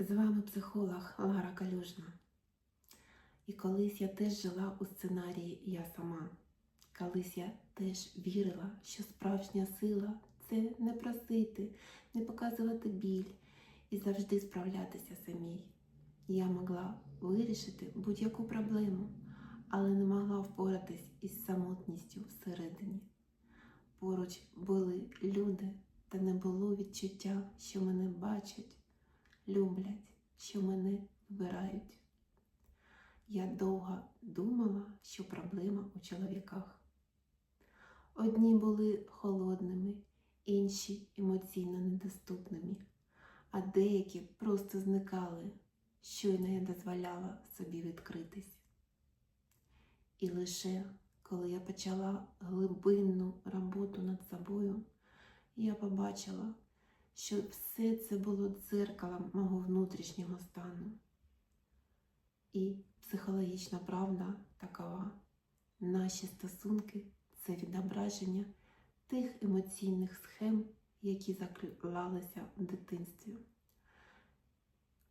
З вами психолог Лара Калюжна. І колись я теж жила у сценарії Я сама. Колись я теж вірила, що справжня сила це не просити, не показувати біль і завжди справлятися самій. Я могла вирішити будь-яку проблему, але не могла впоратись із самотністю всередині. Поруч були люди, та не було відчуття, що мене бачать люблять, що мене вибирають. Я довго думала, що проблема у чоловіках. Одні були холодними, інші емоційно недоступними, а деякі просто зникали, щойно я дозволяла собі відкритись. І лише коли я почала глибинну роботу над собою, я побачила, що все це було дзеркалом мого внутрішнього стану. І психологічна правда такова. Наші стосунки це відображення тих емоційних схем, які заклалися в дитинстві.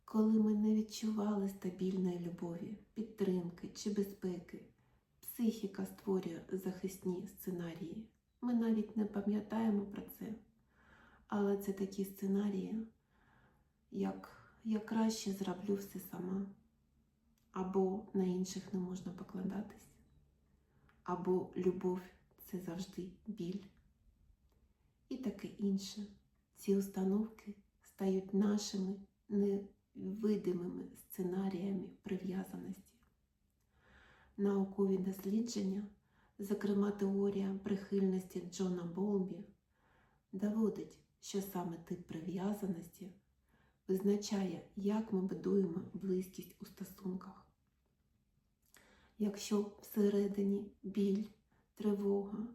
Коли ми не відчували стабільної любові, підтримки чи безпеки, психіка створює захисні сценарії. Ми навіть не пам'ятаємо про це. Але це такі сценарії, як я краще зроблю все сама, або на інших не можна покладатись, або любов це завжди біль. І таке інше. Ці установки стають нашими невидимими сценаріями прив'язаності. Наукові дослідження, зокрема теорія прихильності Джона Болбі, доводить, що саме тип прив'язаності визначає, як ми будуємо близькість у стосунках. Якщо всередині біль, тривога,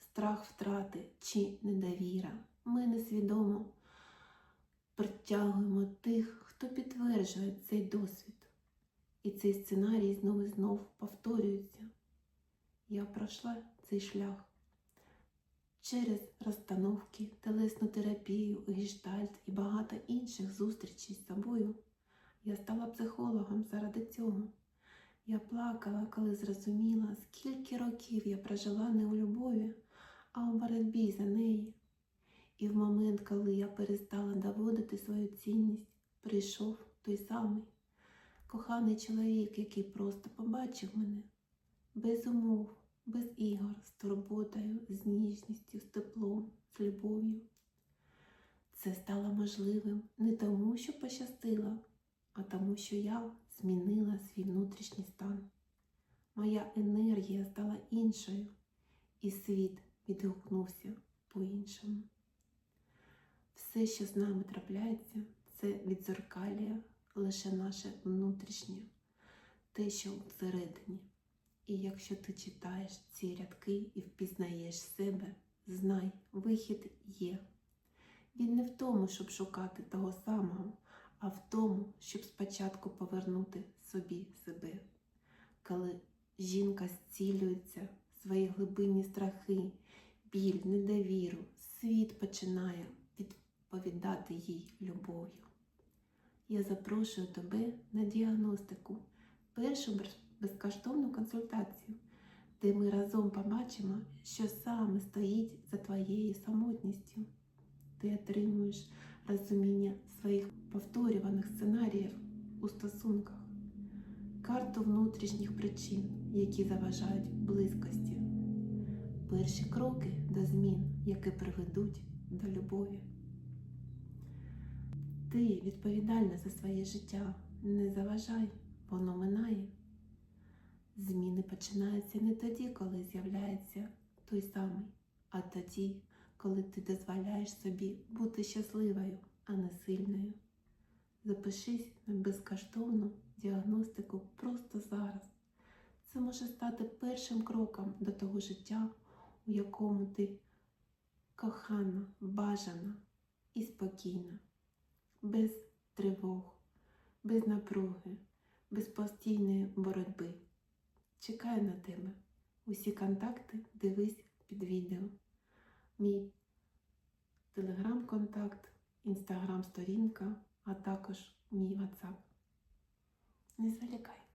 страх втрати чи недовіра, ми несвідомо притягуємо тих, хто підтверджує цей досвід. І цей сценарій знову і знов повторюється. Я пройшла цей шлях через розстановки, телесну терапію, гештальт і багато інших зустрічей з собою. Я стала психологом заради цього. Я плакала, коли зрозуміла, скільки років я прожила не у любові, а у боротьбі за неї. І в момент, коли я перестала доводити свою цінність, прийшов той самий коханий чоловік, який просто побачив мене без умов, без ігор, з турботою, з ніжністю, з теплом, з любов'ю. Це стало можливим не тому, що пощастило, а тому, що я змінила свій внутрішній стан. Моя енергія стала іншою, і світ відгукнувся по-іншому. Все, що з нами трапляється, це відзеркалює лише наше внутрішнє, те, що всередині. І якщо ти читаєш ці рядки і впізнаєш себе, знай, вихід є. Він не в тому, щоб шукати того самого, а в тому, щоб спочатку повернути собі себе. Коли жінка зцілюється, свої глибинні страхи, біль, недовіру, світ починає відповідати їй любов'ю. Я запрошую тебе на діагностику, першу безкоштовну консультацію, де ми разом побачимо, що саме стоїть за твоєю самотністю. Ти отримуєш розуміння своїх повторюваних сценаріїв у стосунках, карту внутрішніх причин, які заважають близькості, перші кроки до змін, які приведуть до любові. Ти відповідальна за своє життя, не заважай, воно минає. Зміни починаються не тоді, коли з'являється той самий, а тоді, коли ти дозволяєш собі бути щасливою, а не сильною. Запишись на безкоштовну діагностику просто зараз. Це може стати першим кроком до того життя, у якому ти кохана, бажана і спокійна, без тривог, без напруги, без постійної боротьби. Чекаю на тебе. Усі контакти дивись під відео. Мій телеграм-контакт, інстаграм-сторінка, а також мій WhatsApp. Не зволікай.